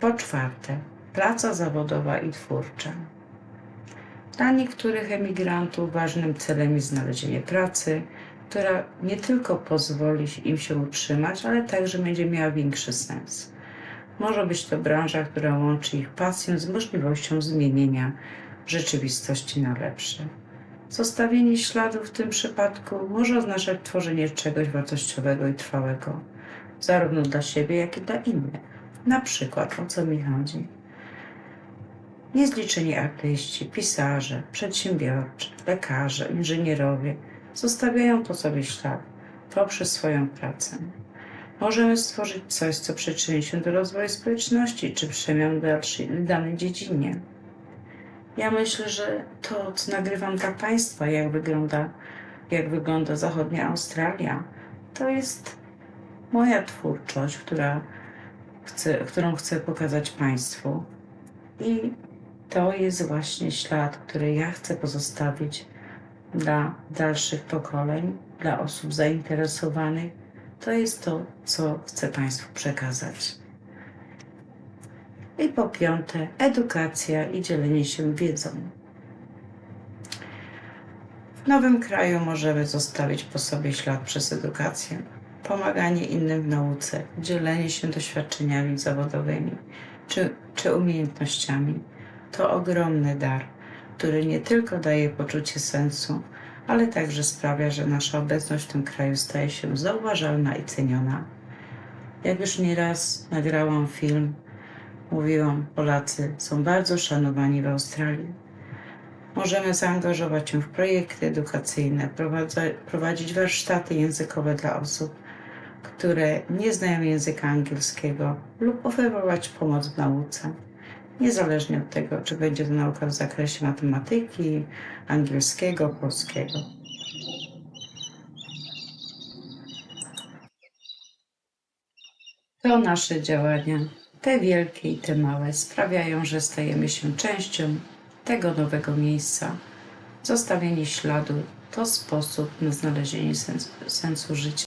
Po czwarte, praca zawodowa i twórcza. Dla niektórych emigrantów ważnym celem jest znalezienie pracy, która nie tylko pozwoli im się utrzymać, ale także będzie miała większy sens. Może być to branża, która łączy ich pasję z możliwością zmienienia rzeczywistości na lepsze. Zostawienie śladu w tym przypadku może oznaczać tworzenie czegoś wartościowego i trwałego, zarówno dla siebie, jak i dla innych. Na przykład, o co mi chodzi? Niezliczeni artyści, pisarze, przedsiębiorcy, lekarze, inżynierowie zostawiają po sobie ślad poprzez swoją pracę. Możemy stworzyć coś, co przyczyni się do rozwoju społeczności czy przemian dalszej w danej dziedzinie. Ja myślę, że to, co nagrywam dla Państwa, jak wygląda, jak wygląda zachodnia Australia, to jest moja twórczość, która chcę, którą chcę pokazać Państwu. I to jest właśnie ślad, który ja chcę pozostawić dla dalszych pokoleń, dla osób zainteresowanych. To jest to, co chcę Państwu przekazać. I po piąte, edukacja i dzielenie się wiedzą. W nowym kraju możemy zostawić po sobie ślad przez edukację, pomaganie innym w nauce, dzielenie się doświadczeniami zawodowymi czy, czy umiejętnościami. To ogromny dar, który nie tylko daje poczucie sensu, ale także sprawia, że nasza obecność w tym kraju staje się zauważalna i ceniona. Jak już nieraz nagrałam film, mówiłam, Polacy są bardzo szanowani w Australii. Możemy zaangażować się w projekty edukacyjne, prowadzić warsztaty językowe dla osób, które nie znają języka angielskiego lub oferować pomoc w nauce. Niezależnie od tego, czy będzie to nauka w zakresie matematyki, angielskiego, polskiego. To nasze działania, te wielkie i te małe, sprawiają, że stajemy się częścią tego nowego miejsca. Zostawienie śladu to sposób na znalezienie sens- sensu życia.